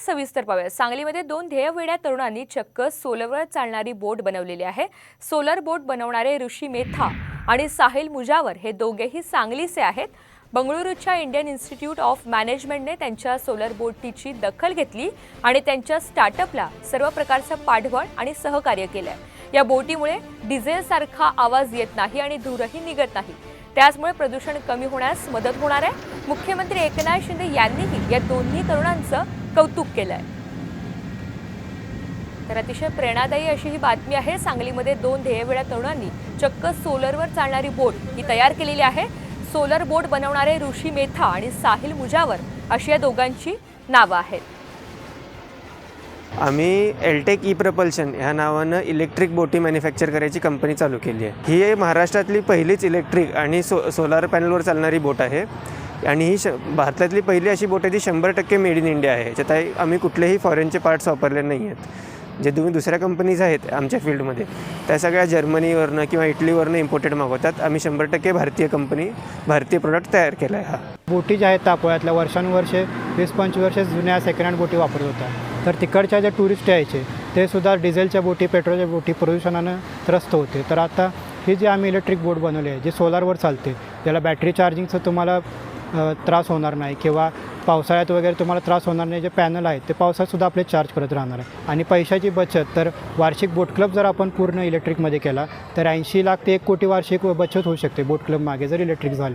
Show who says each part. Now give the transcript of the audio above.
Speaker 1: सविस्तर पाहूया. सांगलीमध्ये दोन ध्येयवेड्या तरुणांनी चक्क सोलरवर चालणारी बोट बनवलेली आहे. सोलर बोट बनवणारे ऋषी मेथा आणि साहिल मुजावर हे दोघेही सांगलीचे आहेत. बंगळुरूच्या इंडियन इन्स्टिट्यूट ऑफ मॅनेजमेंटने त्यांच्या सोलर बोटीची दखल घेतली आणि त्यांच्या स्टार्टअपला सर्व प्रकारचं पाठबळ आणि सहकार्य केलंय. या बोटीमुळे डिझेलसारखा आवाज येत नाही आणि धूरही निघत नाही. त्याचमुळे प्रदूषण कमी होण्यास मदत होणार आहे. मुख्यमंत्री एकनाथ शिंदे यांनीही या दोन्ही तरुणांचं कौतुक केलं आहे तर अतिशय प्रेरणादायी अशी ही बातमी आहे. सांगलीमध्ये दोन ध्येयवेळ्या तरुणांनी चक्क सोलरवर चालणारी बोट ही तयार केलेली आहे. सोलर बोट बनवणारे ऋषी मेथा आणि साहिल मुजावर अशी या दोघांची नावं आहेत.
Speaker 2: आम्ही एलटेक ई प्रपल्शन ह्या नावानं इलेक्ट्रिक बोटी मॅन्युफॅक्चर करायची कंपनी चालू केली आहे. ही महाराष्ट्रातली पहिलीच इलेक्ट्रिक आणि सो सोलार पॅनलवर चालणारी बोट आहे. आणि ही श भारतातली पहिली अशी बोट आहे जी शंभर टक्के मेड इन इंडिया आहे. ज्यात आम्ही कुठलेही फॉरेनचे पार्ट्स वापरले नाही आहेत जे तुम्ही दुसऱ्या कंपनीज आहेत आमच्या फील्डमध्ये त्या सगळ्या जर्मनीवरनं किंवा इटलीवरनं इम्पोर्टेड मागवतात. आम्ही शंभर टक्के भारतीय कंपनी भारतीय प्रोडक्ट तयार केला आहे हा.
Speaker 3: बोटी ज्या आहेत तापोळ्यातल्या वर्षानुवर्षे वीस पंचवीस जुन्या सेकंड हँड बोटी वापरत होत्या तर तिकडच्या ज्या टुरिस्ट यायचे ते सुद्धा डिझेलच्या बोटी पेट्रोलच्या बोटी प्रदूषणानं त्रस्त होते. तर आता ही जी आम्ही इलेक्ट्रिक बोट बनवली आहे जी सोलारवर चालते ज्याला बॅटरी चार्जिंगचं तुम्हाला त्रास होणार नाही किंवा पावसाळ्यात वगैरे तुम्हाला त्रास होणार नाही जे पॅनल आहेत ते पावसाळ्यातसुद्धा आपले चार्ज करत राहणार आहे. आणि पैशाची बचत तर वार्षिक बोट क्लब जर आपण पूर्ण इलेक्ट्रिकमध्ये केला तर ऐंशी लाख ते एक कोटी वार्षिक बचत होऊ शकते बोट क्लब मागे जर इलेक्ट्रिक झाली.